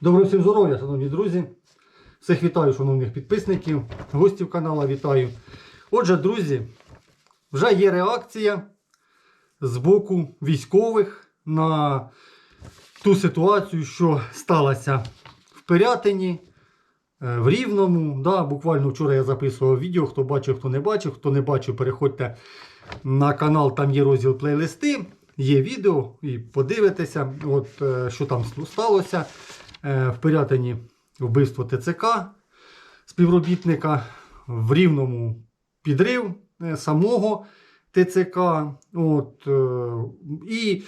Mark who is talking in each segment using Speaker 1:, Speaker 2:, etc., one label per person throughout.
Speaker 1: Доброго всім здоров'я, шановні друзі. Всіх вітаю, шановних підписників, гостів каналу вітаю. Отже, друзі, вже є реакція з боку військових на ту ситуацію, що сталася в Пирятині, е, в Рівному. Да, буквально вчора я записував відео. Хто бачив, хто не бачив. Хто не бачив, переходьте на канал, там є розділ плейлисти, є відео і подивитеся, от, е, що там сталося. Е, В Пирятині вбивство ТЦК співробітника, в Рівному підрив е, самого ТЦК. От, е, і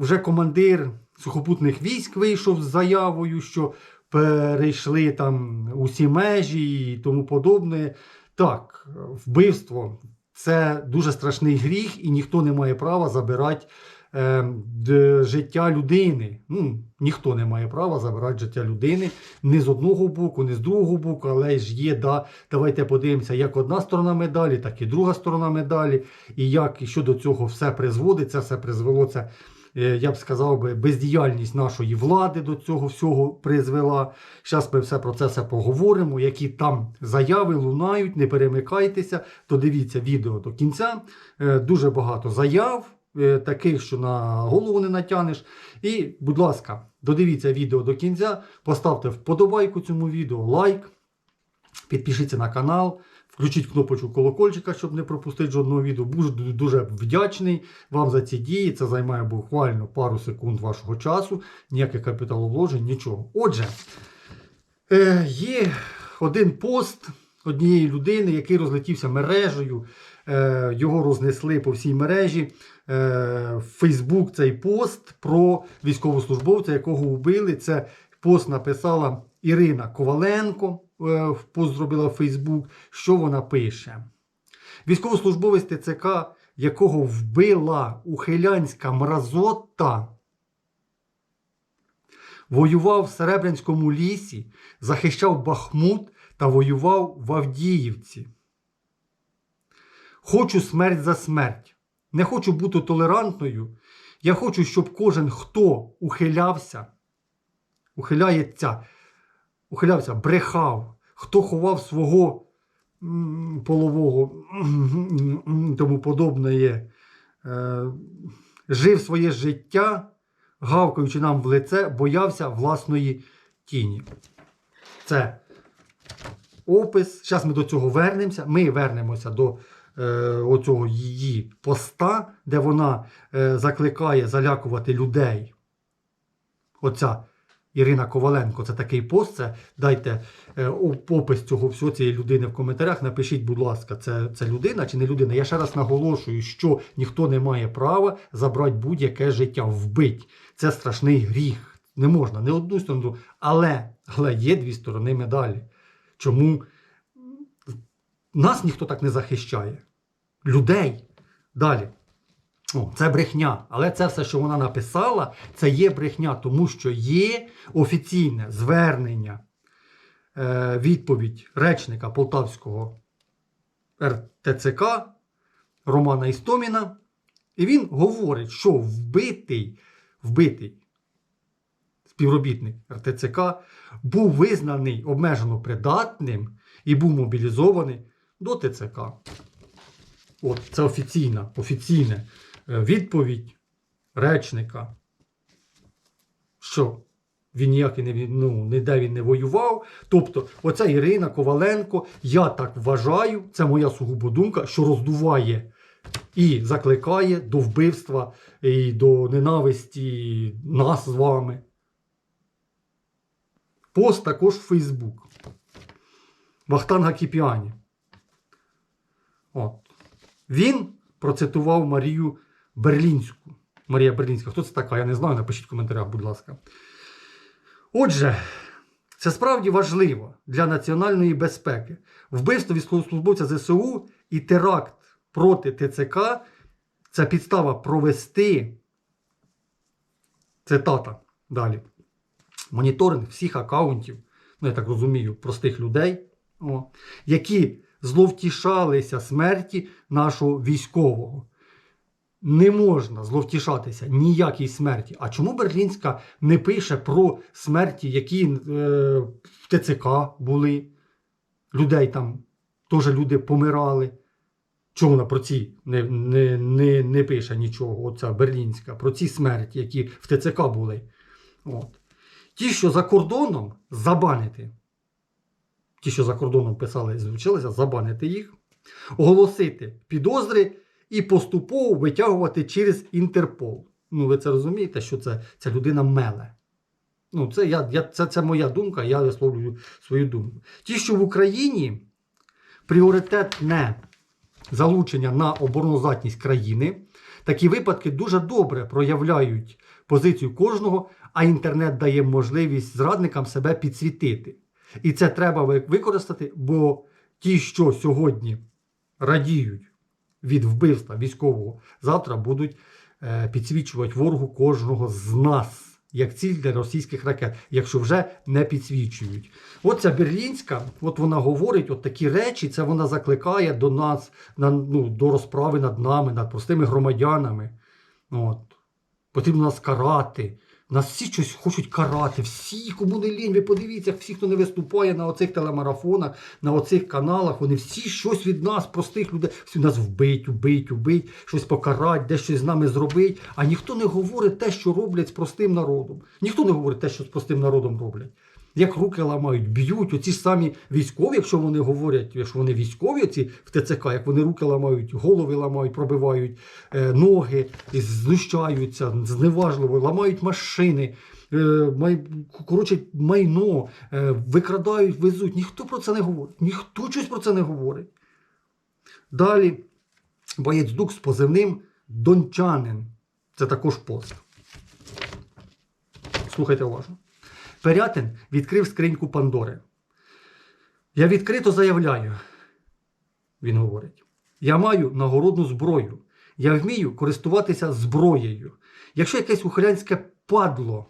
Speaker 1: вже командир сухопутних військ вийшов з заявою, що перейшли там усі межі і тому подобне. Так, вбивство це дуже страшний гріх, і ніхто не має права забирати життя людини. Ну, ніхто не має права забирати життя людини не з одного боку, не з другого боку, але ж є, да, давайте подивимося, як одна сторона медалі, так і друга сторона медалі, і як і що до цього все призводить, це все призвело це. е, Я б сказав би, бездіяльність нашої влади до цього всього призвела. Зараз ми все про це все поговоримо. Які там заяви лунають, не перемикайтеся, то дивіться відео до кінця. Е, Дуже багато заяв, е, таких, що на голову не натягнеш. І, будь ласка, додивіться відео до кінця, поставте вподобайку цьому відео, лайк, підпишіться на канал, включіть кнопочку колокольчика, щоб не пропустити жодного відео. Буду дуже вдячний вам за ці дії. Це займає буквально пару секунд вашого часу, ніяких капіталовложень, нічого. Отже, е, є один пост однієї людини, який розлетівся мережею. Е, його рознесли по всій мережі. Е, в Фейсбук цей пост про військовослужбовця, якого вбили. Це пост написала Ірина Коваленко. е, Пост зробила в Фейсбук. Що вона пише? Військовослужбовець ТЦК, якого вбила ухилянська мразота, воював в Серебрянському лісі, захищав Бахмут та воював в Авдіївці. Хочу смерть за смерть. Не хочу бути толерантною. Я хочу, щоб кожен, хто ухилявся, ухиляється, ухилявся, брехав, хто ховав свого полового тому подобне, є, е, жив своє життя, гавкаючи нам в лице, боявся власної тіні. Це опис. Зараз ми до цього вернемося. Ми вернемося до оцього її поста, де вона е, закликає залякувати людей. Оця Ірина Коваленко, це такий пост. Це дайте е, опис цього всього цієї людини в коментарях. Напишіть, будь ласка, це, це людина чи не людина. Я ще раз наголошую, що ніхто не має права забрати будь-яке життя, вбить. Це страшний гріх. Не можна не одну сторону, але, але є дві сторони медалі. Чому нас ніхто так не захищає? Людей. Далі. О, це брехня. Але це все, що вона написала, це є брехня, тому що є офіційне звернення, е, відповідь речника Полтавського РТЦК Романа Істоміна. І він говорить, що вбитий, вбитий співробітник РТЦК був визнаний обмежено придатним і був мобілізований до ТЦК. От це офіційна, офіційна е, відповідь речника, що він ніяк і не, ну, ніде він не воював. Тобто, оця Ірина Коваленко, я так вважаю, це моя сугубо думка, що роздуває і закликає до вбивства і до ненависті нас з вами. Пост також в Фейсбук. Вахтанга Кіпіані. От. Він процитував Марію Берлінську. Марія Берлінська. Хто це така? Я не знаю. Напишіть в коментарях, будь ласка. Отже, це справді важливо для національної безпеки. Вбивство військовослужбовця ЗСУ і теракт проти ТЦК це підстава провести. Цитата далі. Моніторинг всіх акаунтів, ну я так розумію, простих людей, о, які зловтішалися смерті нашого військового. не можна зловтішатися ніякій смерті. А чому Берлінська не пише про смерті, які е, в ТЦК були? Людей там теж люди помирали. Чому вона про ці не, не, не, не пише нічого, оця Берлінська, про ці смерті, які в ТЦК були. От. Ті, що за кордоном, забанити. Ті, що за кордоном писали і звучилися, забанити їх, оголосити підозри і поступово витягувати через Інтерпол. Ну, ви це розумієте, що це, ця людина меле. Ну, це, я, я, це, це моя думка, я висловлюю свою думку. Ті, що в Україні пріоритетне залучення на обороноздатність країни, такі випадки дуже добре проявляють позицію кожного, а інтернет дає можливість зрадникам себе підсвітити. І це треба використати, бо ті, що сьогодні радіють від вбивства військового, завтра будуть е, підсвічувати ворогу кожного з нас. Як ціль для російських ракет, якщо вже не підсвічують. От ця Берлінська, от вона говорить от такі речі, це вона закликає до нас, на, ну, до розправи над нами, над простими громадянами. От. Потрібно нас карати. Нас всі щось хочуть карати. Всі, кому не лінь, ви подивіться, всі, хто не виступає на оцих телемарафонах, на оцих каналах, вони всі щось від нас, простих людей, всі нас вбить, убить, убить, щось покарать, десь щось з нами зробить. А ніхто не говорить те, що роблять з простим народом. Ніхто не говорить те, що з простим народом роблять. Як руки ламають, б'ють, оці самі військові, якщо вони говорять, якщо вони військові оці в ТЦК, як вони руки ламають, голови ламають, пробивають е, ноги, знущаються, зневажливо, ламають машини, е, май, коротше, майно, е, викрадають, везуть. Ніхто про це не говорить. Ніхто щось про це не говорить. Далі боєць Дук з позивним Дончанин. Це також пост. Слухайте уважно. Перятин відкрив скриньку Пандори. Я відкрито заявляю, він говорить. Я маю нагородну зброю. Я вмію користуватися зброєю. Якщо якесь ухилянське падло,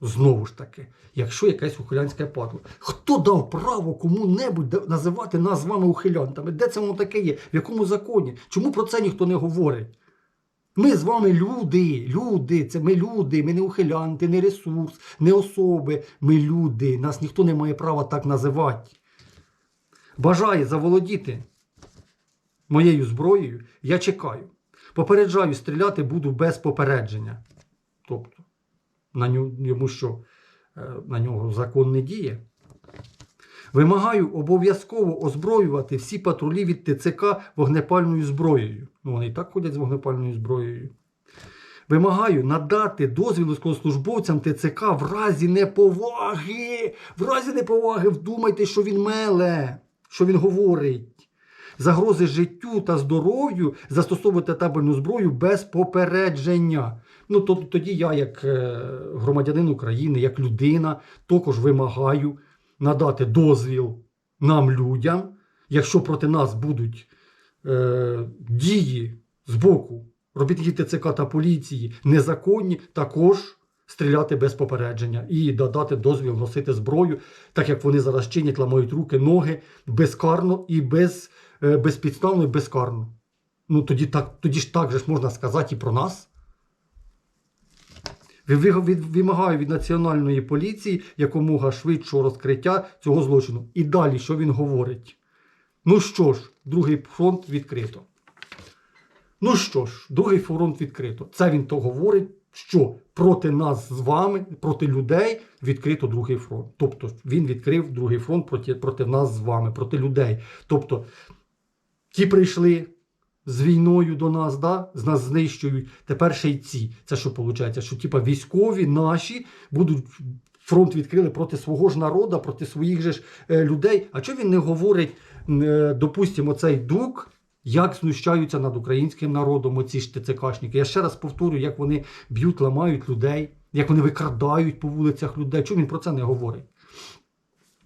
Speaker 1: знову ж таки, якщо якесь ухилянське падло, хто дав право кому-небудь називати нас з вами ухилянтами? Де це воно таке є? В якому законі? Чому про це ніхто не говорить? Ми з вами люди, люди, це ми люди, ми не ухилянти, не ресурс, не особи. Ми люди. Нас ніхто не має права так називати. Бажає заволодіти моєю зброєю, я чекаю. Попереджаю, стріляти буду без попередження. Тобто, на йому що, е, на нього закон не діє. Вимагаю обов'язково озброювати всі патрулі від ТЦК вогнепальною зброєю. Ну, вони і так ходять з вогнепальною зброєю. Вимагаю надати дозвіл військовослужбовцям ТЦК в разі неповаги. В разі неповаги вдумайте, що він меле, що він говорить. Загрози життю та здоров'ю застосовувати табельну зброю без попередження. Ну, то, тоді я, як е, громадянин України, як людина, також вимагаю надати дозвіл нам, людям, якщо проти нас будуть е, дії з боку робітників ТЦК та поліції незаконні, також стріляти без попередження і додати дозвіл носити зброю, так як вони зараз чинять, ламають руки, ноги безкарно і без, е, безпідставно і безкарно. Ну тоді, так, тоді ж так же ж можна сказати і про нас. Ви- ви- Вимагаю від національної поліції якомога швидшого розкриття цього злочину. І далі, що він говорить? Ну що ж, другий фронт відкрито. Ну що ж, другий фронт відкрито. Це він то говорить, що проти нас з вами, проти людей відкрито другий фронт. Тобто він відкрив другий фронт проти, проти нас з вами, проти людей. Тобто ті прийшли з війною до нас, да? з нас знищують. Тепер ще й ці. Це що виходить? Що типа військові наші будуть. Фронт відкрили проти свого ж народу, проти своїх же ж е, людей. А чого він не говорить, е, допустимо, цей дук, як знущаються над українським народом оці ж ТЦКшники? Я ще раз повторюю, як вони б'ють, ламають людей, як вони викрадають по вулицях людей. Чому він про це не говорить?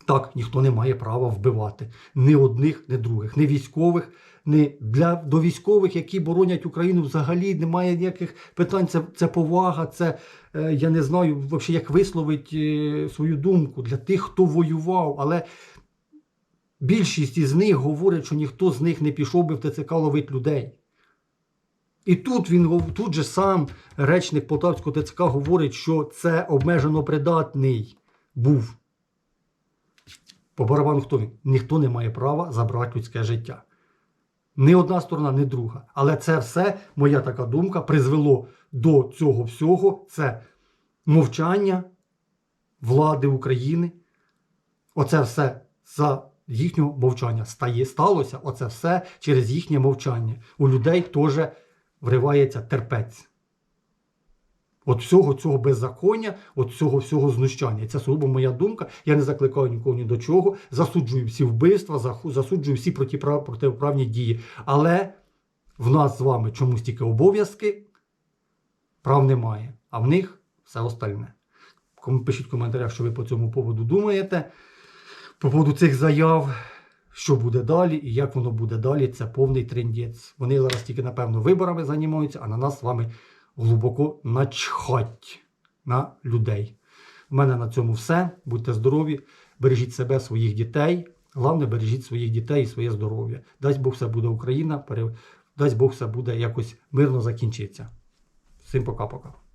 Speaker 1: Так, ніхто не має права вбивати ні одних, ні других, ні військових, ні для до військових, які боронять Україну, взагалі немає ніяких питань. Це, це повага, це е, я не знаю взагалі, як висловити свою думку для тих, хто воював. Але більшість із них говорять, що ніхто з них не пішов би в ТЦК ловити людей. І тут він тут же сам речник Полтавського ТЦК говорить, що це обмежено придатний був. По барабану хто він? Ніхто не має права забрати людське життя. Ні одна сторона, ні друга. Але це все, моя така думка, призвело до цього всього. Це мовчання влади України. Оце все за їхнього мовчання стає, сталося. Оце все через їхнє мовчання. У людей теж вривається терпець. От всього цього беззаконня, от цього всього знущання. І це сугубо моя думка. Я не закликаю нікого ні до чого. Засуджую всі вбивства, засуджую всі протиправ- протиправні дії. Але в нас з вами чомусь тільки обов'язки, прав немає. А в них все остальне. Пишіть в коментарях, що ви по цьому поводу думаєте. По поводу цих заяв, що буде далі і як воно буде далі, це повний трендець. Вони зараз тільки, напевно, виборами займаються, а на нас з вами глибоко начхать на людей. У мене на цьому все. Будьте здорові, бережіть себе, своїх дітей. Головне, бережіть своїх дітей і своє здоров'я. Дасть Бог все буде Україна, дасть Бог все буде якось мирно закінчиться. Всім пока-пока.